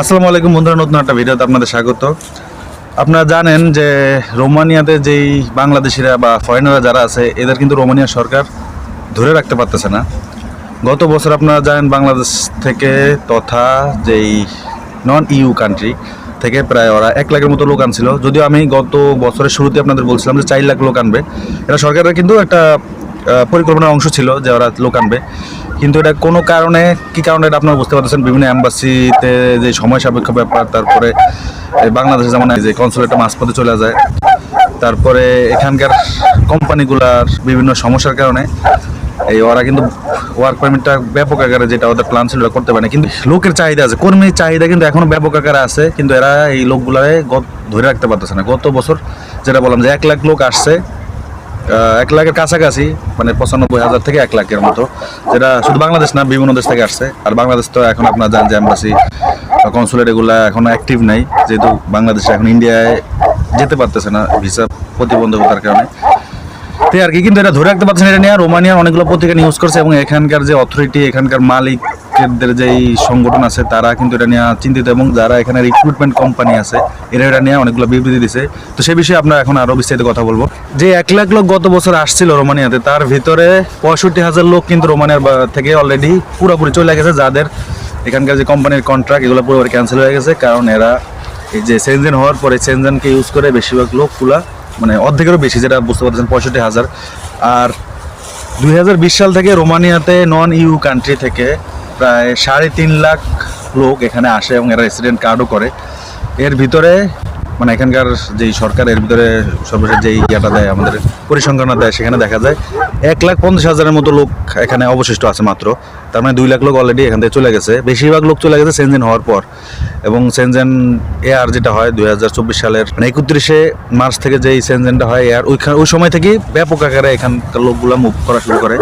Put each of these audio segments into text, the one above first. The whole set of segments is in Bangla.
আসসালামু আলাইকুম বন্ধুরা, নতুন একটা ভিডিওতে আপনাদের স্বাগত। আপনারা জানেন যে রোমানিয়াতে যেই বাংলাদেশিরা বা ফরেনাররা যারা আছে, এদের কিন্তু রোমানিয়া সরকার ধরে রাখতে পারতেছে না। গত বছর আপনারা জানেন বাংলাদেশ থেকে তথা যেই নন ইউ কান্ট্রি থেকে প্রায় ওরা এক লাখের মতো লোক আনছিল। যদিও আমি গত বছরের শুরুতে আপনাদের বলছিলাম যে চার লাখ লোক আনবে। এটা সরকারের কিন্তু একটা পরিকল্পনার অংশ ছিল যে ওরা লোক আনবে। কিন্তু এটা কোনো কারণে, কি কারণে এটা আপনারা বুঝতে পারতেছেন? বিভিন্ন অ্যাম্বাসিতে যে সময় সাপেক্ষ ব্যাপার, তারপরে বাংলাদেশে যেমন যে কনসুলেটটা মাঝপথে চলে যায়, তারপরে এখানকার কোম্পানিগুলার বিভিন্ন সমস্যার কারণে এই ওরা কিন্তু ওয়ার্ক পারমিটটা ব্যাপক আকারে যেটা ওদের প্ল্যান ছিল করতে পারে কিন্তু লোকের চাহিদা আছে, কর্মীর চাহিদা কিন্তু এখনও ব্যাপক আকারে আছে, কিন্তু এরা এই লোকগুলারে ধরে রাখতে পারতেছে না। গত বছর যেটা বললাম যে এক লাখ লোক আসছে এক লাখের কাছাকাছি মানে পঁচানব্বই হাজার থেকে এক লাখের মতো। যেটা শুধু বাংলাদেশ না, বিভিন্ন দেশ থেকে আসছে। আর বাংলাদেশ তো এখন আপনার জানেন যে অ্যাম্বাসি কনসুলেট এগুলো এখন অ্যাক্টিভ নাই। যেহেতু বাংলাদেশে এখন ইন্ডিয়ায় যেতে পারতেছে না ভিসা প্রতিবন্ধকতার কারণে। তাই আর কি, কিন্তু এটা ধরে রাখতে পারছে না, এটা নিয়ে আর রোমানিয়ার অনেকগুলো পত্রিকা নিউজ করছে এবং এখানকার যে অথরিটি এখানকার মালিকদের যে এই সংগঠন আছে, তারা কিন্তু এটা নিয়ে চিন্তিত এবং যারা এখানে রিক্রুটমেন্ট কোম্পানি আছে, এরা এটা নিয়ে অনেকগুলো বিবৃতি দিছে। তো সে বিষয়ে আমরা এখন আরও বিস্তারিত কথা বলব। যে এক লাখ লোক গত বছর আসছিল রোমানিয়াতে, তার ভিতরে পঁয়ষট্টি হাজার লোক কিন্তু রোমানিয়ার থেকে অলরেডি পুরোপুরি চলে গেছে। যাদের এখানকার যে কোম্পানির কন্ট্রাক্ট এগুলো পুরোপুরি ক্যান্সেল হয়ে গেছে। কারণ এরা এই যে সেনজেন হওয়ার পরে সেনজেনকে ইউজ করে বেশিরভাগ লোকগুলা মানে অর্ধেকেরও বেশি, যেটা বুঝতে পারছেন পঁয়ষট্টি হাজার। আর দুই হাজার বিশ সাল থেকে রোমানিয়াতে নন ইউ কান্ট্রি থেকে প্রায় সাড়ে তিন লাখ লোক এখানে আসে এবং এরা রেসিডেন্ট কার্ডও করে। এর ভিতরে মানে এখানকার যেই সরকার, এর ভিতরে সর্বশেষ যেই ইয়েটা দেয়, আমাদের পরিসংখ্যানটা দেয়, সেখানে দেখা যায় এক লাখ পঞ্চাশ হাজারের মতো লোক এখানে অবশিষ্ট আছে মাত্র। তার মানে দুই লাখ লোক অলরেডি এখান থেকে চলে গেছে। বেশিরভাগ লোক চলে গেছে সেনজেন হওয়ার পর। এবং সেনজেন এয়ার যেটা হয়, দুই হাজার চব্বিশ সালের মানে একত্রিশে মার্চ থেকে যেই সেনজেনটা হয় এয়ার ওইখান ওই সময় থেকেই ব্যাপক আকারে এখানকার লোকগুলো মুভ করা শুরু করে।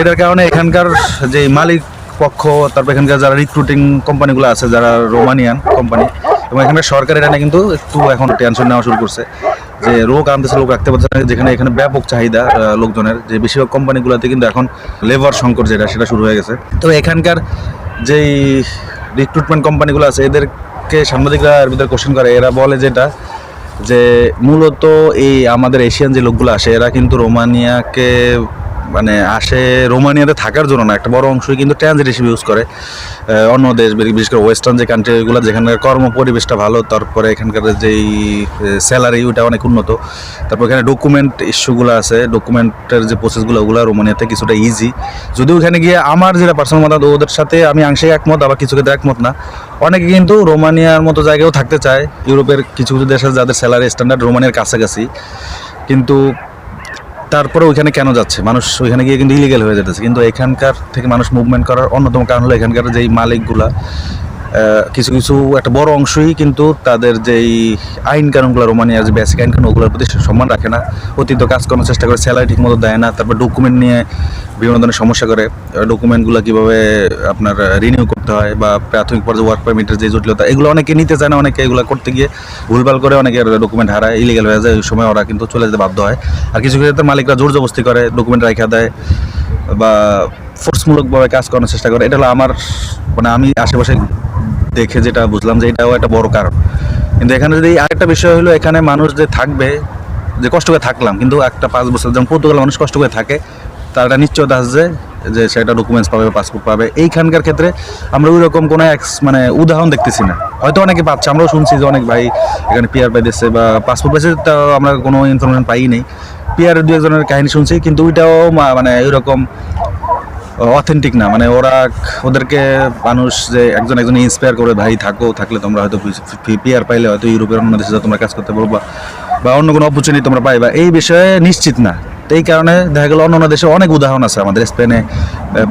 এটার কারণে এখানকার যে মালিক পক্ষ, তারপর এখানকার যারা রিক্রুটিং কোম্পানিগুলো আছে, যারা রোমানিয়ান কোম্পানি এবং এখানে সরকার এটা কিন্তু একটু এখন টেনশন নেওয়া শুরু করছে যে রোগ আনতেছে, লোক রাখতে পারছে না, যেখানে এখানে ব্যাপক চাহিদা লোকজনের। যে বেশিরভাগ কোম্পানিগুলোতে কিন্তু এখন লেবার সংকট যেটা, সেটা শুরু হয়ে গেছে। তো এখানকার যেই রিক্রুটমেন্ট কোম্পানিগুলো আছে, এদেরকে সাংবাদিকরা এর ভিতরে কোশ্চেন করে। এরা বলে যেটা, যে মূলত এই আমাদের এশিয়ান যে লোকগুলো আসে, এরা কিন্তু রোমানিয়াকে মানে আসে রোমানিয়াতে থাকার জন্য না, একটা বড় অংশই কিন্তু ট্রানজিট হিসেবে ইউজ করে। অন্য দেশ, বিশেষ করে ওয়েস্টার্ন যে কান্ট্রিগুলো যেখানে কর্ম পরিবেশটা ভালো, তারপরে এখানকার যেই স্যালারি ওটা অনেক উন্নত। তারপর এখানে ডকুমেন্ট ইস্যুগুলো আছে ডকুমেন্টের যে প্রসেসগুলো ওগুলো রোমানিয়াতে কিছুটা ইজি যদিও ওখানে গিয়ে আমার যেটা পার্সোনাল মতামত, ওদের সাথে আমি আংশিক একমত, আবার কিছু ক্ষেত্রে একমত না। অনেকে কিন্তু রোমানিয়ার মতো জায়গায়ও থাকতে চায়। ইউরোপের কিছু কিছু দেশ আছে যাদের স্যালারি স্ট্যান্ডার্ড রোমানিয়ার কাছাকাছি। কিন্তু তারপরে ওইখানে কেন যাচ্ছে? মানুষ ওইখানে গিয়ে কিন্তু ইলিগেল হয়ে যেতেছে। কিন্তু এখানকার থেকে মানুষ মুভমেন্ট করার অন্যতম কারণ হলো এখানকার যেই মালিকগুলা কিছু কিছু একটা বড় অংশই কিন্তু তাদের যেই আইন কানুনগুলো রোমানিয়ার যে বেসিক আইন কানুন ওগুলোর প্রতি সম্মান রাখে না। অতীত কাজ করার চেষ্টা করে স্যালারি ঠিক মতো দেয় না, তারপর ডকুমেন্ট নিয়ে বিভিন্ন ধরনের সমস্যা করে। ডকুমেন্টগুলো কীভাবে আপনার রিনিউ করতে হয় বা প্রাথমিক পর্যায়ে ওয়ার্ক পারমিটের যে জটিলতা, এগুলো অনেকে নিতে চায় না, অনেকে এগুলো করতে গিয়ে ভুলভাল করে, অনেকে ডকুমেন্ট হারায় ইলিগেল হয়ে যায়, ওই সময় ওরা কিন্তু চলে যেতে বাধ্য হয়। আর কিছু ক্ষেত্রে মালিকরা জোর জবস্তি করে ডকুমেন্ট রাখা দেয় বা ফোর্সমূলকভাবে কাজ করানোর চেষ্টা করে। এটা হলো আমার মানে আমি আশেপাশে দেখে যেটা বুঝলাম যে এটাও একটা বড় কারণ। কিন্তু এখানে যদি আরেকটা বিষয় হলো, এখানে মানুষ যে থাকবে, যে কষ্ট করে থাকলাম, কিন্তু একটা পাঁচ বছর যেমন পর্তুগাল মানুষ কষ্ট করে থাকে, তার নিশ্চয়তা আছে যে সেটা ডকুমেন্টস পাবে পাসপোর্ট পাবে, এইখানকার ক্ষেত্রে আমরা ওই রকম কোনো এক্স মানে উদাহরণ দেখতেছি না। হয়তো অনেকে পাচ্ছে আমরাও শুনছি যে অনেক ভাই এখানে পিয়ার পাইতেছে বা পাসপোর্ট পাইছে তা আমরা কোনো ইনফরমেশন পাই নাই। পিয়ারের দু একজনের কাহিনী শুনছি, কিন্তু ওইটাও মানে এরকম অথেন্টিক না। মানে ওরা ওদেরকে মানুষ যে একজন একজন ইন্সপায়ার করে, ভাই, থাকো, থাকলে তোমরা হয়তো পিআর পাইলে হয়তো ইউরোপের অন্য দেশে তোমরা কাজ করতে পারবা বা অন্য কোনো অপরচুনিটি তোমরা পাইবা। এই বিষয়ে নিশ্চিত না। তো এই কারণে দেখা গেলো অন্য অন্য দেশে অনেক উদাহরণ আছে আমাদের, স্পেনে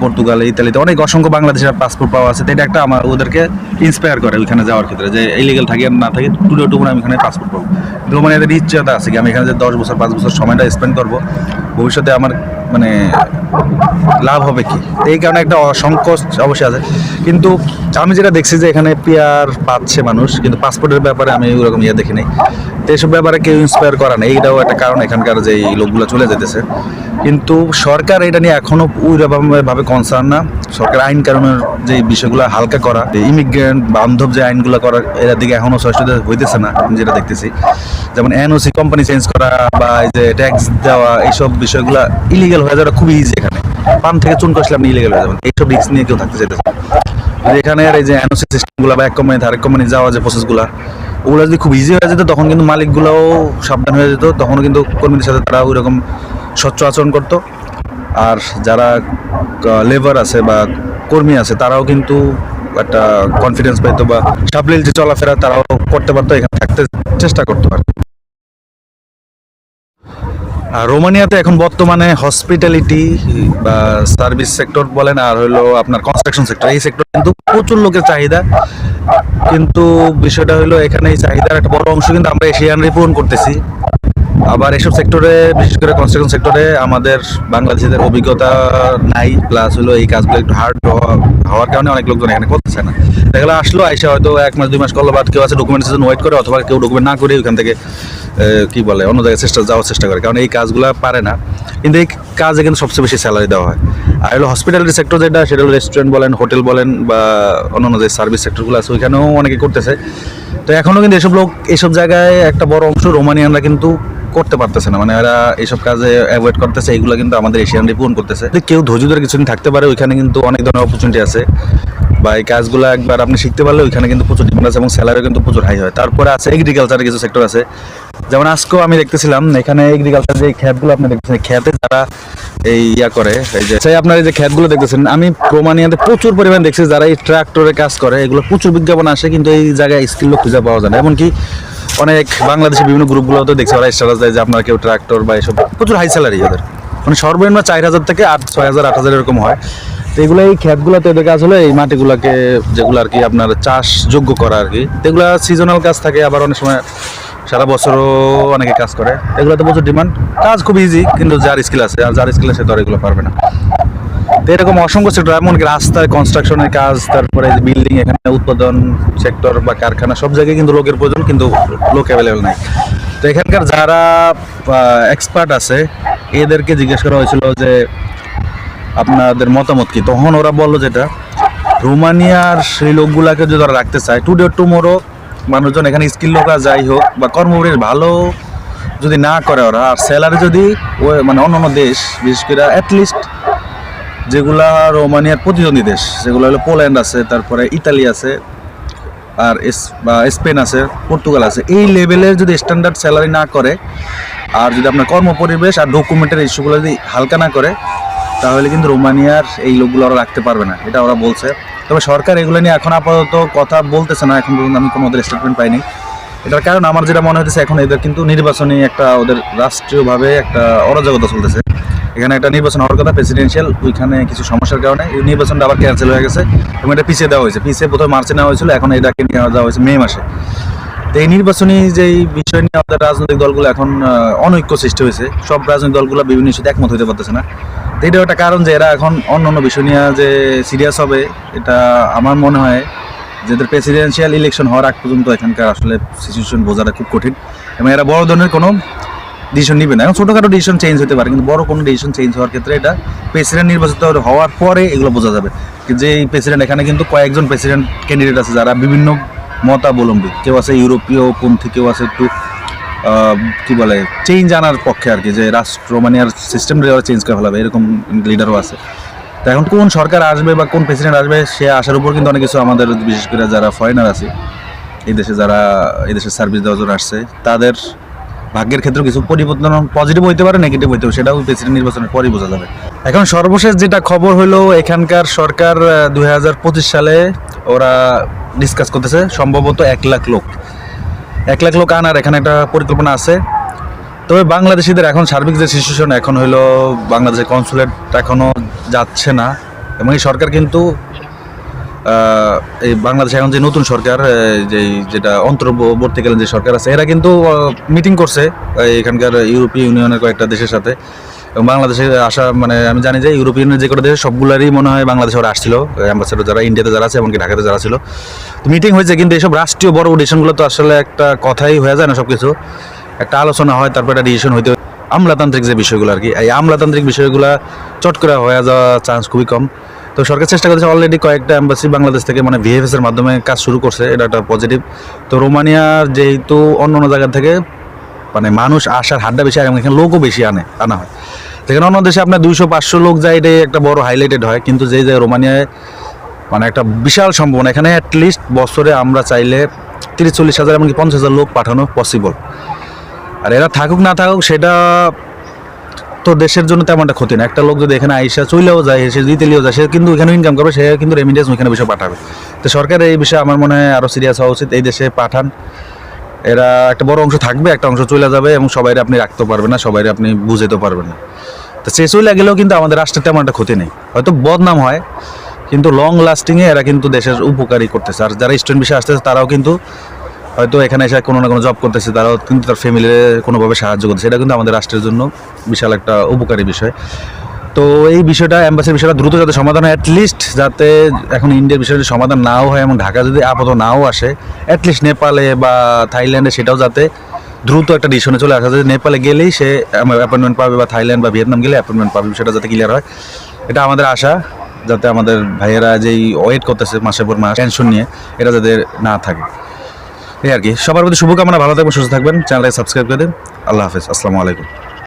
পর্তুগালে, ইতালিতে অনেক অসংখ্য বাংলাদেশের পাসপোর্ট পাওয়া আছে। তো এটা একটা আমার ওদেরকে ইন্সপায়ার করে ওইখানে যাওয়ার ক্ষেত্রে যে ইলিগেল থাকি আর না থাকি, টুডে টুকু আমি এখানে পাসপোর্ট পাবো। কিন্তু মানে এদের ইচ্ছাটা আছে কি, আমি এখানে যে দশ বছর, পাঁচ বছর সময়টা স্পেন্ড করব, ভবিষ্যতে আমার মানে লাভ হবে কি? এই কারণে একটা সংকোচ অবশ্যই আছে। কিন্তু আমি যেটা দেখছি যে এখানে পিয়ার পাচ্ছে মানুষ, কিন্তু পাসপোর্টের ব্যাপারে আমি ওরকম ইয়ে দেখি তো এইসব ব্যাপারে কেউ ইন্সপায়ার করা নেই। এইটাও একটা কারণ এখানকার যে লোকগুলো চলে যেতেছে কিন্তু সরকার এটা নিয়ে এখনও ভাবে কনসার্ন না। সরকার আইন কানুনের যে বিষয়গুলো হালকা করা ইমিগ্রেন্ট বান্ধব যে আইনগুলো করা, এর দিকে এখনও সচেতন হইতেছে না, আমি যেটা দেখতেছি। যেমন এনওসি কোম্পানি চেঞ্জ করা বা এই যে ট্যাক্স দেওয়া, এইসব বিষয়গুলো ইলিগাল হয়ে যাওয়া খুবই ইজি এখানে। পান থেকে চুন কষলে আপনি ইলিগাল হয়ে যাবেন। এইসব রিস্ক নিয়ে কেউ থাকতে চাইতেছে এখানে আর এই যে এনওসি সিস্টেমগুলো বা এক কোম্পানি আরেক কোম্পানি যাওয়া যে প্রসেসগুলো ওগুলো যদি খুব ইজি হয়ে যেত, তখন কিন্তু মালিকগুলোও সাবধান হয়ে যেত তখন কিন্তু কর্মীদের সাথে তারা ওইরকম স্বচ্ছ আচরণ করতো। আর যারা লেবার আছে বা কর্মী আছে, তারাও কিন্তু একটা কনফিডেন্স পাইতো বা সাবলীল যে চলাফেরা তারাও করতে পারতো, এখানে থাকতে চেষ্টা করতে। আর রোমানিয়াতে এখন বর্তমানে হসপিটালিটি বা সার্ভিস সেক্টর বলেন, আর হলো আপনার কনস্ট্রাকশন সেক্টর এই সেক্টর কিন্তু প্রচুর লোকের চাহিদা। কিন্তু বিষয়টা হলো, এখানে এই চাহিদার একটা বড় অংশ কিন্তু আমরা এশিয়ানরাই পূরণ করতেছি। আবার এসব সেক্টরে বিশেষ করে কনস্ট্রাকশন সেক্টরে আমাদের বাংলাদেশিদের অভিজ্ঞতা নাই প্লাস হলো এই কাজগুলো একটু হার্ড হওয়ার কারণে অনেক লোকজন এখানে করতেছে না। দেখলে আসলো, আইসা হয়তো এক মাস, দুই মাস করল বাট কেউ আছে ডকুমেন্টের জন্য ওয়েট করে, অথবা কেউ ডকুমেন্ট না করে ওইখান থেকে কি বলে, অন্য জায়গায় চেষ্টা, যাওয়ার চেষ্টা করে। কারণ এই কাজগুলো পারে না। কিন্তু এই কাজে কিন্তু সবচেয়ে বেশি স্যালারি দেওয়া হয়। আর হলো হসপিটালিটি সেক্টর যেটা, সেটা হলো রেস্টুরেন্ট বলেন হোটেল বলেন, বা অন্যান্য যে সার্ভিস সেক্টরগুলো আছে, ওইখানেও অনেকে করতেছে। তো এখনও কিন্তু এসব লোক, এসব জায়গায় একটা বড় অংশ রোমানিয়ানরা কিন্তু করতে পারতেছে না। মানে এরা এইসব কাজে অ্যাভয়েড করতেছে এগুলো কিন্তু আমাদের এশিয়ানরাই পূরণ করতেছে। কেউ ধৈর্য ধরে কিছুদিন থাকতে পারে, ওইখানে কিন্তু অনেক ধরনের অপরচুনিটি আছে। বা এই কাজগুলো একবার আপনি শিখতে পারলে ওইখানে কিন্তু প্রচুর ডিমান্ড আছে এবং স্যালারিও কিন্তু প্রচুর হাই হয়। তারপরে আছে এগ্রিকালচারের কিছু সেক্টর আছে। যেমন আজকেও আমি দেখতেছিলাম, এখানে এগ্রিকালচার যে খ্যাতগুলো আপনি দেখতেছেন খ্যাতে যারা এই ইয়া করে, এই যে, সেই আপনার এই যে খ্যাতগুলো দেখতেছেন, আমি প্রমাণিয়াতে প্রচুর পরিমাণ দেখছি যারা এই ট্রাক্টরে কাজ করে, এগুলো প্রচুর বিজ্ঞাপন আসে, কিন্তু এই জায়গায় স্কিল লোক খুঁজে পাওয়া যায় না। এমনকি অনেক বাংলাদেশের বিভিন্ন গ্রুপগুলোতে দেখছি, ওরা স্ট্যাটাস দেয় যে আপনার কেউ ট্রাক্টর বা এসব প্রচুর হাই স্যালারি ওদের মানে সর্বনিম্ন চার হাজার থেকে আট, ছয় হাজার, আট হাজার এরকম হয়। তো এগুলো এই ক্ষেতগুলোতে এদের কাজ হলো এই মাটিগুলোকে যেগুলো আর কি আপনার চাষ যোগ্য করা আর কি। তো এগুলো সিজনাল কাজ থাকে, আবার অনেক সময় সারা বছরও অনেকে কাজ করে। এগুলোতে প্রচুর ডিমান্ড কাজ খুব ইজি কিন্তু যার স্কিল আছে, আর যার স্কিল আছে তো এগুলো পারবে না। তো এরকম অসংখ্য সেক্টর এমনকি রাস্তায় কনস্ট্রাকশনের কাজ, তারপরে বিল্ডিং এখানে উৎপাদন সেক্টর বা কারখানা, সব জায়গায় কিন্তু লোকের প্রয়োজন, কিন্তু লোক অ্যাভেলেবেল নাই। তো এখানকার যারা এক্সপার্ট আছে, এদেরকে জিজ্ঞেস করা হয়েছিল যে আপনাদের মতামত কি? তখন ওরা বলল যেটা রোমানিয়ার সেই লোকগুলাকে যদি ওরা রাখতে চায় টুডে টুমোরো মানুষজন এখানে স্কিল লোক আর যাই হোক, বা কর্মপরিবেশ ভালো যদি না করে ওরা, আর স্যালারি যদি মানে অন্য অন্য দেশ, বিশেষ করে অ্যাটলিস্ট যেগুলা রোমানিয়ার প্রতিদ্বন্দ্বী দেশ, যেগুলো হলো পোল্যান্ড আছে, তারপরে ইতালি আছে, আর বা স্পেন আছে, পর্তুগাল আছে। এই লেভেলের যদি স্ট্যান্ডার্ড স্যালারি না করে, আর যদি আপনার কর্মপরিবেশ আর ডকুমেন্টের ইস্যুগুলো যদি হালকা না করে, তাহলে কিন্তু রোমানিয়ার এই লোকগুলো ওরা রাখতে পারবে না, এটা ওরা বলছে। তবে সরকার এগুলো নিয়ে এখন আপাতত কথা বলতেছে না, এখন পর্যন্ত আমি কোনো ওদের স্টেটমেন্ট পাইনি। এটার কারণ আমার যেটা মনে হতেছে এখন এদের কিন্তু নির্বাচনী একটা ওদের রাষ্ট্রীয়ভাবে একটা অরাজকতা চলতেছে। এখানে একটা নির্বাচন হওয়ার কথা প্রেসিডেন্সিয়াল ওইখানে কিছু সমস্যার কারণে এই নির্বাচনটা আবার ক্যান্সেল হয়ে গেছে এবং এটা পিছিয়ে দেওয়া হয়েছে। পিছিয়ে প্রথমে মার্চে নেওয়া হয়েছিল, এখন এটাকে নিয়ে দেওয়া হয়েছে মে মাসে। তো এই নির্বাচনী যেই বিষয় নিয়ে আমাদের রাজনৈতিক দলগুলো এখন অনৈক্য সৃষ্টি হয়েছে, সব রাজনৈতিক দলগুলো বিভিন্ন ইস্যুতে একমত হতে পারতেছে না। তো এটাও একটা কারণ যে এরা এখন অন্য অন্য বিষয় নিয়ে যে সিরিয়াস হবে, এটা আমার মনে হয় যে এদের প্রেসিডেন্সিয়াল ইলেকশন হওয়ার আগ পর্যন্ত এখানকার আসলে সিচুয়েশন বোঝাটা খুব কঠিন। এবং এরা বড় ধরনের কোনো ডিসিশন নিবে না। এখন ছোটোখাটো ডিসিশন চেঞ্জ হতে পারে, কিন্তু বড় কোনো ডিসিশন চেঞ্জ হওয়ার ক্ষেত্রে এটা প্রেসিডেন্ট নির্বাচিত হওয়ার পরে এগুলো বোঝা যাবে। যে এই প্রেসিডেন্ট এখানে কিন্তু কয়েকজন প্রেসিডেন্ট ক্যান্ডিডেট আছে যারা বিভিন্ন মতাবলম্বী, কেউ আছে ইউরোপীয় পন্থী, কেউ আছে একটু কি বলে চেঞ্জ আনার পক্ষে আর কি, যে রাষ্ট্র মানে আর সিস্টেম চেঞ্জ করে ফেলাবে, এরকম লিডারও আছে। তো এখন কোন সরকার আসবে বা কোন প্রেসিডেন্ট আসবে, সে আসার উপর কিন্তু অনেক কিছু আমাদের, বিশেষ করে যারা ফরেনার আছে, এই দেশে যারা, এই দেশে সার্ভিস দেওয়ার জন্য আসছে, তাদের ভাগ্যের ক্ষেত্রে কিছু পরিবর্তন পজিটিভ হইতে পারে নেগেটিভ হইতে পারে, সেটাও প্রেসিডেন্ট নির্বাচনের পরই বোঝা যাবে। এখন সর্বশেষ যেটা খবর হলো, এখানকার সরকার দু হাজার পঁচিশ সালে ওরা ডিসকাস করতেছে, সম্ভবত এক লাখ লোক। এক লাখ লোক আনার এখানে একটা পরিকল্পনা আছে। তবে বাংলাদেশিদের এখন সার্বিক যে সিচুয়েশন এখন হলো বাংলাদেশের কনসুলেট এখনও যাচ্ছে না। এবং এই সরকার কিন্তু এই বাংলাদেশে এখন যে নতুন সরকার যে, যেটা অন্তর্বর্তীকালীন যে সরকার আছে, এরা কিন্তু মিটিং করছে এখানকার ইউরোপীয় ইউনিয়নের কয়েকটা দেশের সাথে। এবং বাংলাদেশে আসা মানে আমি জানি যে ইউরোপিয়ানের যে কটা দেশ, সবগুলারই মনে হয় বাংলাদেশে ওরা আসছিল। অ্যাম্বাসেডর যারা, ইন্ডিয়াতে যারা আছে, এমনকি ঢাকাতে যারা ছিল। তো মিটিং হয়েছে, কিন্তু এইসব রাষ্ট্রীয় বড় ডিসিশনগুলো তো আসলে একটা কথাই হয়ে যায় না সব কিছু একটা আলোচনা হয়, তারপর একটা ডিসিশন হইতে আমলাতান্ত্রিক যে বিষয়গুলো আর কি, এই আমলাতান্ত্রিক বিষয়গুলো চট করে হয়ে যাওয়া চান্স খুবই কম। তো সরকার চেষ্টা করেছে অলরেডি কয়েকটা এম্বাসি বাংলাদেশ থেকে মানে ভিএফএস এর মাধ্যমে কাজ শুরু করছে, এটা একটা পজিটিভ তো রোমানিয়ার যেহেতু অন্য অন্য জায়গা থেকে মানে মানুষ আসার হাড্ডা বেশি, আর এখানে লোকও বেশি আনে আনা হয়। সেখানে অন্য দেশে আপনার দুইশো, পাঁচশো লোক যায় এটাই একটা বড় হাইলাইটেড হয়, কিন্তু যে যে রোমানিয়ায় মানে একটা বিশাল সম্ভাবনা, এখানে অ্যাটলিস্ট বছরে আমরা চাইলে তিরিশ, চল্লিশ হাজার, এমনকি পঞ্চাশ হাজার লোক পাঠানো পসিবল আর এরা থাকুক, না থাকুক, সেটা তো দেশের জন্য তেমন একটা ক্ষতি না। একটা লোক যদি এখানে আইসা চলেও যায়, সে যদি ইতালিও যায়, সে কিন্তু এখানে ইনকাম করবে, সে কিন্তু রেমিডেন্স ওইখানে বিষয় পাঠাবে। তো সরকার এই বিষয়ে আমার মনে হয় আরও সিরিয়াস হওয়া উচিত। এই দেশে পাঠান। এরা একটা বড় অংশ থাকবে, একটা অংশ চলে যাবে এবং সবাই আপনি রাখতে পারবেন না সবাই আপনি বুঝাতে পারবেন না। তো সে চলে গেলেও কিন্তু আমাদের রাষ্ট্রের তেমন একটা ক্ষতি নেই। হয়তো বদনাম হয়, কিন্তু লং লাস্টিংয়ে এরা কিন্তু দেশের উপকারী করতেছে। আর যারা স্টুডেন্ট বিষয়ে আসতেছে, তারাও কিন্তু হয়তো এখানে এসে কোনো না কোনো জব করতেছে, তারাও কিন্তু তার ফ্যামিলির কোনোভাবে সাহায্য করতেছে। এটা কিন্তু আমাদের রাষ্ট্রের জন্য বিশাল একটা উপকারী বিষয়। তো এই বিষয়টা অ্যাম্বাসির বিষয়টা দ্রুত যাতে সমাধান হয় অ্যাটলিস্ট যাতে এখন ইন্ডিয়ার বিষয়টা সমাধান নাও হয় এবং ঢাকা যদি আপাতত নাও আসে অ্যাটলিস্ট নেপালে বা থাইল্যান্ডে সেটাও যাতে দ্রুত একটা ডিসিশনে চলে আসা। যাতে নেপালে গেলেই সে অ্যাপয়েন্টমেন্ট পাবে বা থাইল্যান্ড বা ভিয়েতনাম গেলে অ্যাপয়েন্টমেন্ট পাবে সেটা যাতে ক্লিয়ার হয়। এটা আমাদের আশা, যাতে আমাদের ভাইয়েরা যেই ওয়েট করতেছে মাসের পর মাস টেনশন নিয়ে, এটা যাতে না থাকে। এই আর কি। সবার প্রতি শুভকামনা, ভালো থাকবেন, সুস্থ থাকবেন। চ্যানেলটাকে সাবস্ক্রাইব করে দিন। আল্লাহ হাফেজ। আসসালামু আলাইকুম।